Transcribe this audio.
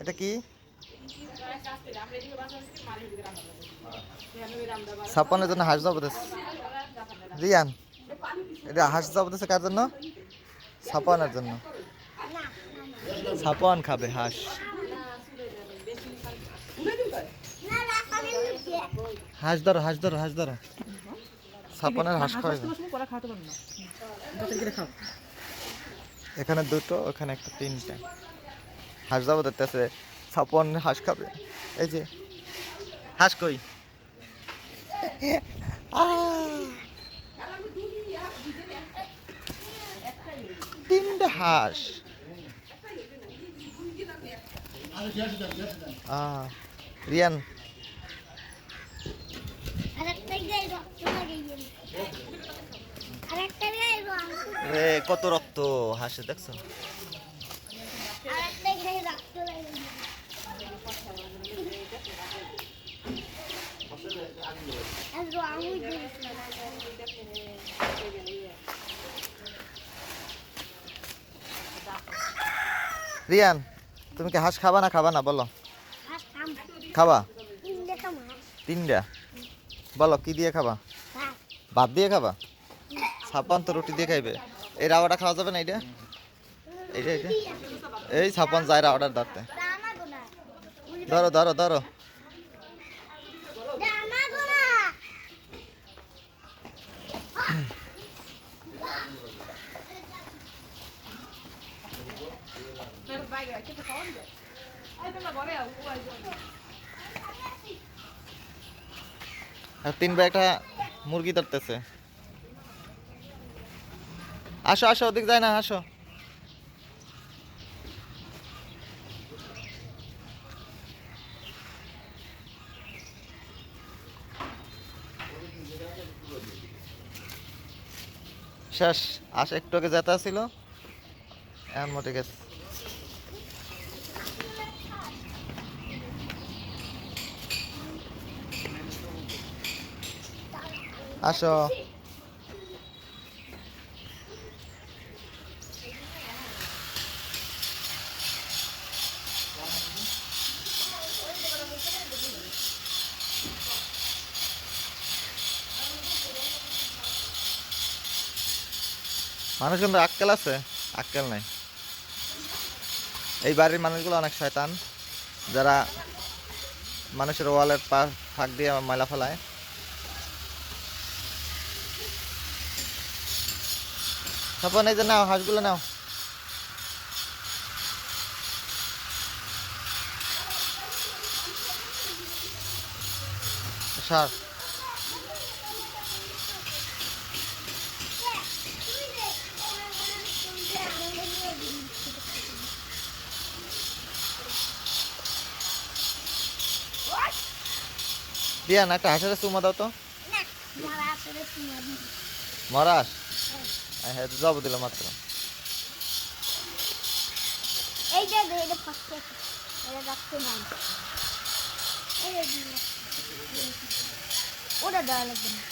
এটা কি? ছাপ্পানের জন্য হাঁস জবরদস্ত রিয়ান, এটা হাঁস জবরদস্ত কার জন্য? ছাপানের জন্য। ছাপান খাবে হাঁস। হাঁস ধরো হাঁস ধরো হাঁস ধরো। ছাপানের হাঁস খাওয়াই কলা খাওয়াতে পারব না গাছের কেটে খাও এখানে দুটো, ওখানে একটা তিনটা। হাঁস যাব দেখতেছে ছাপন হাঁস খাবে। এই যে হাঁস কই! তিনটা হাঁস। রিয়ান। কত রক্ত হাঁসে দেখছ? রিয়ান তুমি কি হাঁস খাবা না খাবা না? বলো। খাবা? তিনটা বলো কি দিয়ে খাবা? ভাত। দিয়ে খাবা? ছাপান তো রুটি দিয়ে খাইবে। এই রাওয়াটা খাওয়া যাবে না এইটা? এইটা এইটা? এই ছাপান যায় রাওয়াটার দাঁতে ধরো ধরো ধরো। তিন ভাই একটা মুরগি ধরতেছে। আসো আসো, ওদিক যায় না, আসো। শেষ আস একটু আগে যেতে ছিল, এখন মোটে গেছে। আসো। মানুষ কিন্তু আক্কেল আছে, আক্কেল নাই। এই বাড়ির মানুষগুলো অনেক শয়তান, যারা মানুষের ওয়ালের পা ফাঁক দিয়ে ময়লা ফেলায়। তখন এই যে নাও হাঁসগুলো নাও। সার। দিয়া না একটা হাঁসের চুমা দাও তো। মরাস? হ্যাঁ জব দিল মাত্র এইটা যে এটা এটা রাখতে নাই। ওটা দেওয়া লাগবে না